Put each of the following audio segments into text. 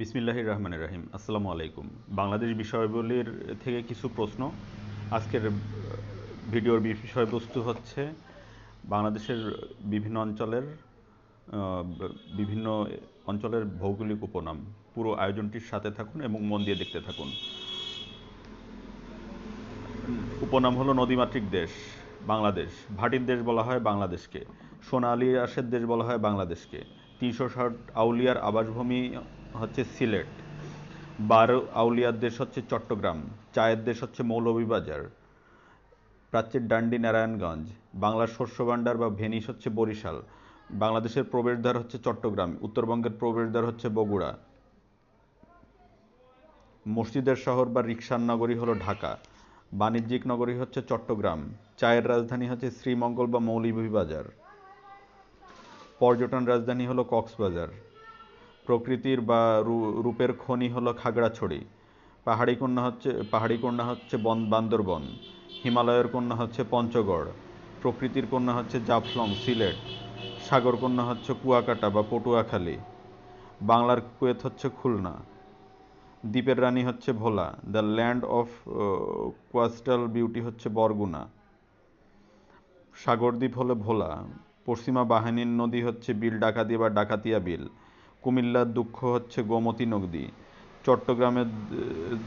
বিসমিল্লাহির রহমানির রাহিম। আসসালামু আলাইকুম। বাংলাদেশ বিষয়াবলীর থেকে কিছু প্রশ্ন। আজকের ভিডিওর বিষয়বস্তু হচ্ছে বাংলাদেশের বিভিন্ন অঞ্চলের বিভিন্ন অঞ্চলের ভৌগোলিক উপনাম। পুরো আয়োজনটির সাথে থাকুন এবং মন দিয়ে দেখতে থাকুন। উপনাম হলো নদীমাতৃক দেশ, বাংলাদেশ। ভাটির দেশ বলা হয় বাংলাদেশকে। সোনা আলী আশের দেশ বলা হয় বাংলাদেশকে। তিনশো ষাট আউলিয়ার আবাসভূমি হচ্ছে সিলেট। বার আউলিয়ার দেশ হচ্ছে চট্টগ্রাম, চায়ের দেশ হচ্ছে মৌলভীবাজার, প্রাচ্যের ডান্ডি নারায়ণগঞ্জ, বাংলার শস্য ভাণ্ডার বা ভেনিস হচ্ছে বরিশাল, বাংলাদেশের প্রবেশদ্বার হচ্ছে চট্টগ্রাম, উত্তরবঙ্গের প্রবেশদ্বার হচ্ছে বগুড়া। মসজিদের শহর বা রিকশার নগরী হলো ঢাকা, বাণিজ্যিক নগরী হচ্ছে চট্টগ্রাম, চায়ের রাজধানী হচ্ছে শ্রীমঙ্গল বা মৌলভীবাজার। পর্যটন রাজধানী হলো কক্সবাজার। প্রকৃতির বা রূপের খনি হলো খাগড়াছড়ি। পাহাড়ি কন্যা হচ্ছে, পাহাড়ি কন্যা হচ্ছে বন, বান্দরবন। হিমালয়ের কন্যা হচ্ছে পঞ্চগড়। প্রকৃতির কন্যা হচ্ছে জাফলং, সিলেট। সাগর কন্যা হচ্ছে কুয়াকাটা বা পটুয়াখালী। বাংলার কুয়েত হচ্ছে খুলনা। দ্বীপের রানী হচ্ছে Bhola. The land of coastal beauty হচ্ছে বরগুনা। সাগরদ্বীপ হলো ভোলা। পশ্চিমা বাহিনীর নদী হচ্ছে বিল ডাকাতি বা ডাকাতিয়া বিল। কুমিল্লার দুঃখ হচ্ছে গোমতী নদী চট্টগ্রামের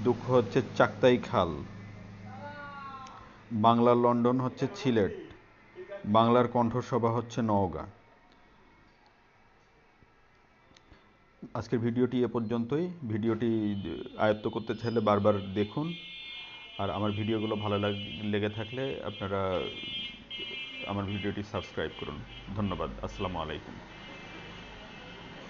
দুঃখ হচ্ছে চাকতাই খাল, বাংলার লন্ডন হচ্ছে সিলেট, বাংলার কণ্ঠসভা হচ্ছে নওগাঁ। আজকের ভিডিওটি এ পর্যন্তই। ভিডিওটি আয়ত্ত করতে চাইলে বারবার দেখুন। আর আমার ভিডিওগুলো ভালো লেগে থাকলে আপনারা আমার ভিডিওটি সাবস্ক্রাইব করুন। ধন্যবাদ। আসসালামু আলাইকুম।